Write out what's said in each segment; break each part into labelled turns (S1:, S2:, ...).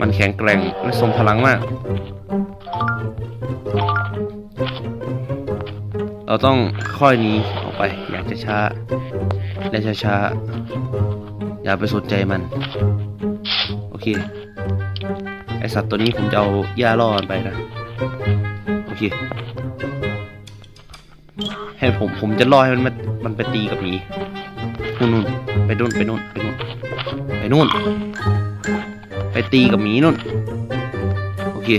S1: มันแข็งแกร่งและทรงพลังมาก เราต้องค่อยนี้ออกไป อยากจะช้าและช้าๆอย่าไปสนใจมัน โอเค ไอสัตว์ตัวนี้ผมจะเอาหญ้าล่อมันไปนะ โอเค ให้ผมผมจะล่อให้มันมันไปตีกับหมีนู่นนู่นไปนู่นไปนู่นไปนู่นไปนู่น ตีกับหมีนู่น โอเค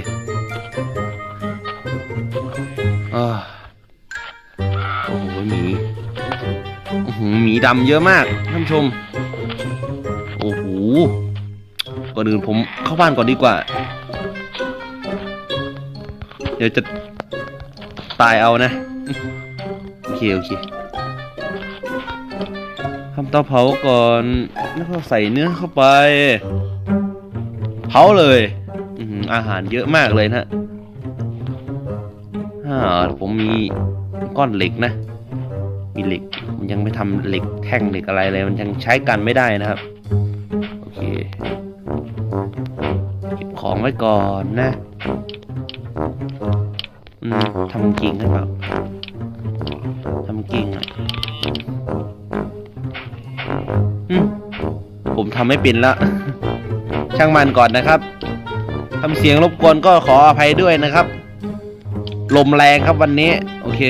S1: อาโอ้โหหมีหมีดำเยอะมากท่านผู้ชม โอ้โห ก่อนอื่นผมเข้าบ้านก่อนดีกว่า เดี๋ยวจะตายเอานะ โอเค โอเคทำเตาเผาก่อน แล้วก็ใส่เนื้อเข้าไป เผาเลยอาหารเยอะมากเลยนะอ่าผมมีก้อนเหล็กนะ มีเหล็กมันยังไม่ทำเหล็กแท่งเหล็กอะไรเลย มันยังใช้กันไม่ได้นะครับโอเคเก็บของไว้ก่อนนะทำกิ่งหรือเปล่าทำกิ่งอะผมทำไม่เป็นละ ช่างมันก่อนนะครับทำเสียงรบกวนก็ขออภัยด้วยนะครับ ลมแรงครับวันนี้ โอเค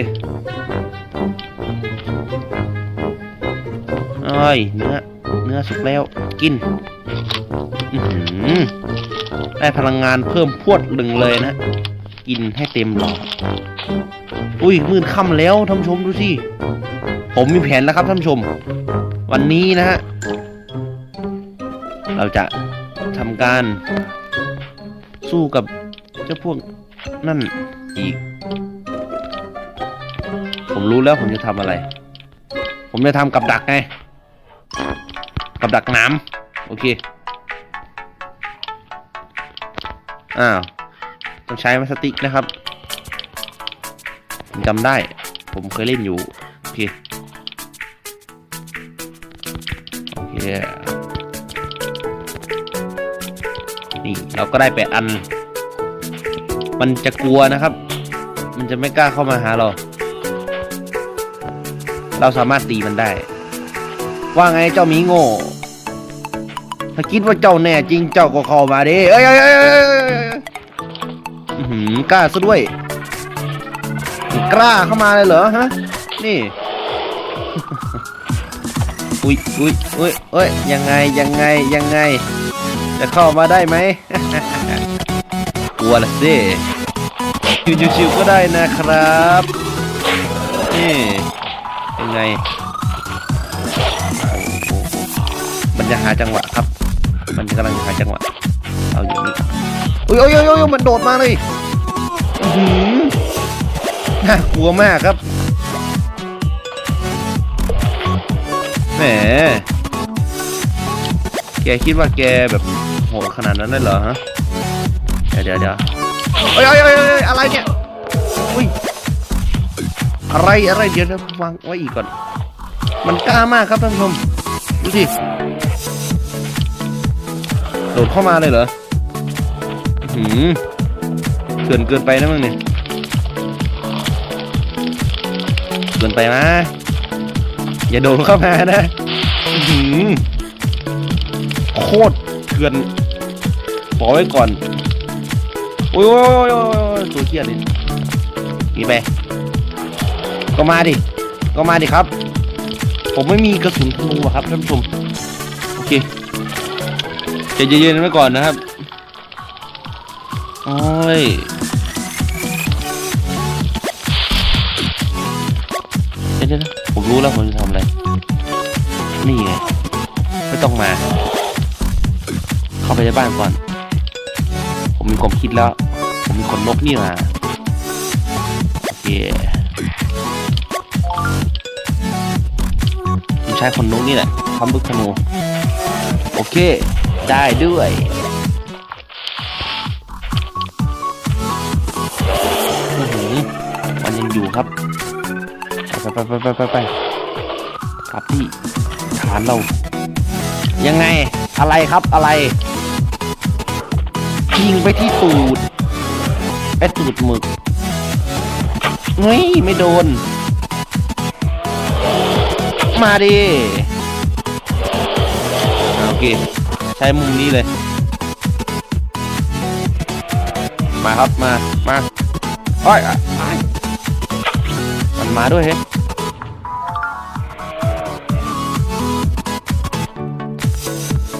S1: เอ้ยเนื้อเนื้อสุกแล้วกินได้พลังงานเพิ่มพรวดหนึ่งเลยนะ กินให้เต็มหลอดอุ้ยมืดค่ำแล้วท่านชมดูสิผมมีแผนแล้วครับท่านชม วันนี้นะฮะเราจะ ทำการ สู้กับเจ้าพวกนั่นอีก ผมรู้แล้วผมจะทำอะไร ผมจะทำกับดักไง กับดักน้ำโอเค อ้าว ต้องใช้พลาสติกนะครับผมจำได้ ผมเคยเล่นอยู่ โอเค โอเค นี่เราก็ได้ไปอัน มันจะกลัวนะครับ มันจะไม่กล้าเข้ามาหาเรา เราสามารถตีมันได้ ว่าไงเจ้ามีโง่ ถ้าคิดว่าเจ้าแน่จริงเจ้าก็เข้ามาดิเอ้ยเอ้ยเอ้ยเอ้ยเอ้ยหือกล้าซะด้วย กล้าเข้ามาเลยเหรอฮะ นี่อุ้ยอุ้ยอุ้ยเอ้ยยังไงยังไงยังไง จะเข้ามาได้ไหมกลัวละสิชิวๆก็ได้นะครับนี่ยังไง มันจะหาจังหวะครับ มันกำลังหาจังหวะ เอาอย่างนี้อุ้ยโอ้ยโอ้ยโอ้ยมันโดดมาเลยน่ากลัวมากครับแหม คิดว่าแกแบบโหดขนาดนั้นได้เหรอฮะ เดี๋ยวเดี๋ยวเดี๋ยวเอ้ยเอ้ยเอ้ยอะไรเนี่ย อุ้ย อะไรอะไรเดี๋ยวเดี๋ยววางไว้อีกก่อน มันกล้ามากครับท่านผู้ชม ดูสิ โดดเข้ามาเลยเหรอ หือหืมเกินเกินไปนะมึงเนี่ย เกินไปนะ อย่าโดดเข้ามานะ หือ โคตรเกินขอไว้ก่อน โอ้ยโอ้ยโอ้ยตัวเกียดเลยหนีไป ก็มาดิ ก็มาดิครับ ผมไม่มีกระสุนธนูอะครับท่านผู้ชม โอเคใจเย็นๆไว้ก่อนนะครับ โอ้ยเดี๋ยวเดี๋ยวผมรู้แล้วผมจะทำอะไร นี่ไง ไม่ต้องมา เข้าไปในบ้านก่อน ผมมีความคิดแล้ว ผมมีคนนกนี่มาโอเคผมใช้คนนกนี่แหละทำลูกธนูโอเค ได้ด้วยอันยังอยู่ครับ ไปไปไปไปไปไปกลับที่ฐานเรา ยังไงอะไรครับอะไร ยิงไปที่ตูดไอ้ตูดหมึกเฮ้ยไม่โดน มาดิโอเค ใช้มุมนี้เลย มาครับมา มาโอ้ยอะอ้ายมันมาด้วยเฮ้ย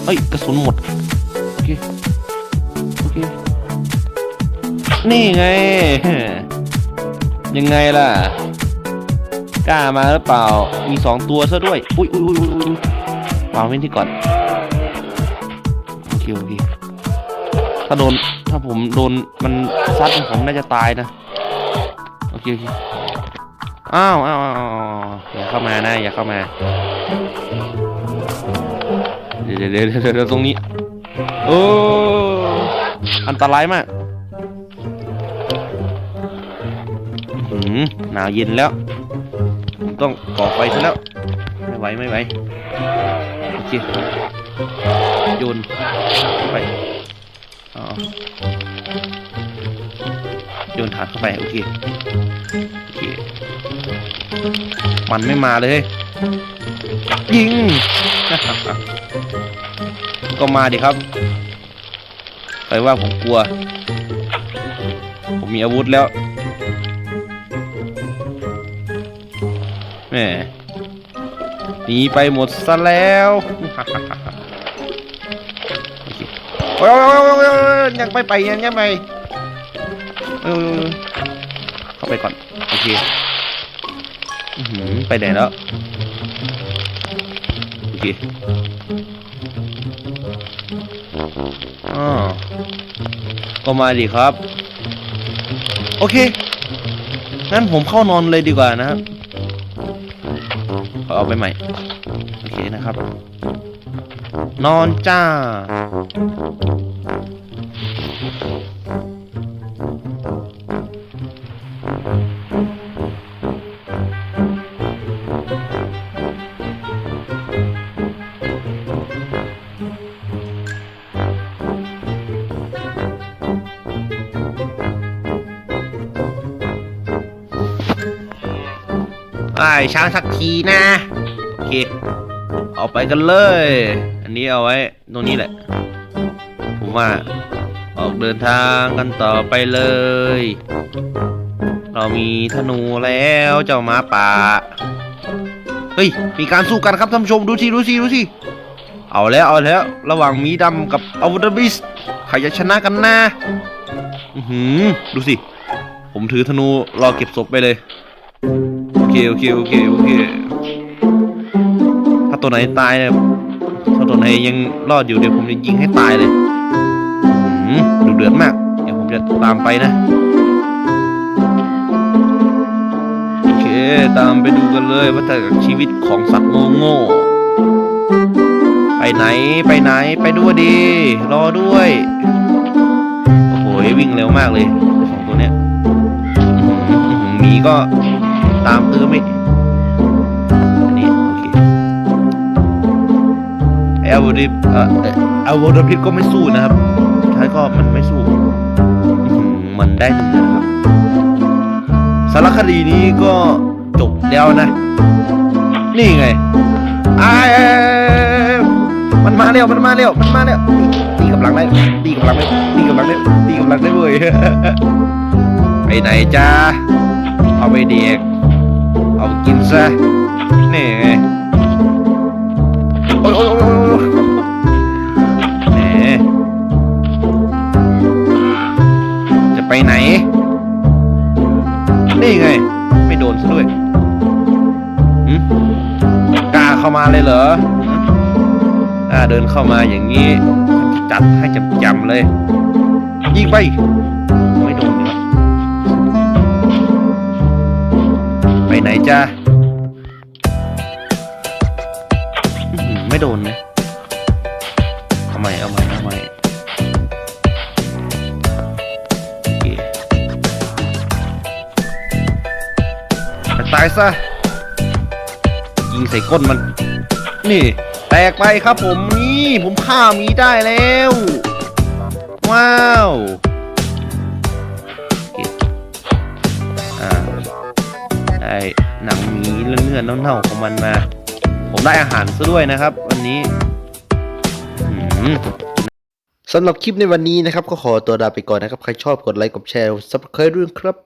S1: เฮ้ยกระสุนหมด โอเค นี่ไง ยังไงล่ะ กล้ามาหรือเปล่า มีสองตัวซะด้วย อุ้ยอุ้ยอุ้ยอุ้ยอุ้ยวางไว้นที่ก่อน โอเคโอเค ถ้าโดน ถ้าผมโดนมันซัดผมน่าจะตายนะ โอเคโอเค อ้าวอ้าวอย่าเข้ามานะ อย่าเข้ามา เดี๋ยวเดี๋ยวเดี๋ยวเดี๋ยวเดี๋ยวตรงนี้ โอ้ อันตรายมากอื้อหือหนาวเย็นแล้วผมต้องก่อไฟซะแล้ว ไม่ไหวไม่ไหวโอเคโยนไปอ๋อโยนถาดเข้าไปโอเคโอเค มันไม่มาเลยยิง ก็มาดิครับ ใครว่าผมกลัว ผมมีอาวุธแล้วแหมหนีไปหมดซะแล้วโอ้ยโอ้ยโอ้ยยังไปไปยังยังไปโอ้ยยโอ้ยเข้าไปก่อน โอเคไปไหนแล้ว โอเค อ๋อก็มาดิครับ โอเค งั้นผมเข้านอนเลยดีกว่านะครับขอเอาไปใหม่ โอเคนะครับ นอนจ้า ไอ้ช้างสักทีนะโอเคเอาไปกันเลย อันนี้เอาไว้ตรงนี้แหละ ผมว่าออกเดินทางกันต่อไปเลย เรามีธนูแล้วเจ้าหมาป่า เฮ้ย มีการสู้กันครับท่านผู้ชมดูสิดูสิดูสิ เอาแล้วเอาแล้ว ระหว่างมีดำกับอาวุธบิสใครจะชนะกันนะ อือหือ ดูสิ ผมถือธนูรอเก็บศพไปเลย เคโอเคโอเคโอเค ถ้าตัวไหนตายเนี่ยถ้าตัวไหนยังรอดอยู่เดี๋ยวผมจะยิงให้ตายเลยอืมดูเดือดมาก เดี๋ยวผมจะตามไปนะ โอเค ตามไปดูกันเลยว่าแต่ชีวิตของสัตว์โง่โง่ไปไหนไปไหนไปด้วยดี รอด้วย โอ้โหวิ่งเร็วมากเลยสองตัวเนี้ยมีก็ ตามตื้อไม่อันนี้โอเคอาวุธเอ่อเอ่ออาวุธพิษก็ไม่สู้นะครับท้ายก็มันไม่สู้มันได้หนึ่งนะครับสารคดีนี้ก็จบแล้วนะ นี่ไงไอายมันมาเร็วมันมาเร็วมันมาเร็วตีกำลังได้ตีกำลังได้ตีกำลังได้ตีกำลังได้เว้ยไปไหนจ้าเอาไปเด็ก เอากินซะ นี่ไงโอ้ยโอ้ยโอ้ยโอ้ยแหมจะไปไหน นี่ไง ไม่โดนซะด้วยหึกล้าเข้ามาเลยเหรอหึกล้าเดินเข้ามาอย่างนี้จะจัดให้จำๆเลย ยิงไป ไปไหนจ้าอื้อหือไม่โดนนะเอาใหม่เอาใหม่เอาใหม่โอเคไปตายซะยิงใส่ก้นมัน นี่ แตกไปครับผมนี่ ผมฆ่าหมีได้แล้ว ได้อาหารซะด้วยนะครับ วันนี้
S2: สำหรับคลิปในวันนี้นะครับ ก็ขอตัวลาไปก่อนนะครับ ใครชอบกดไลค์กดแชร์ซับสไครต์ด้วยครับ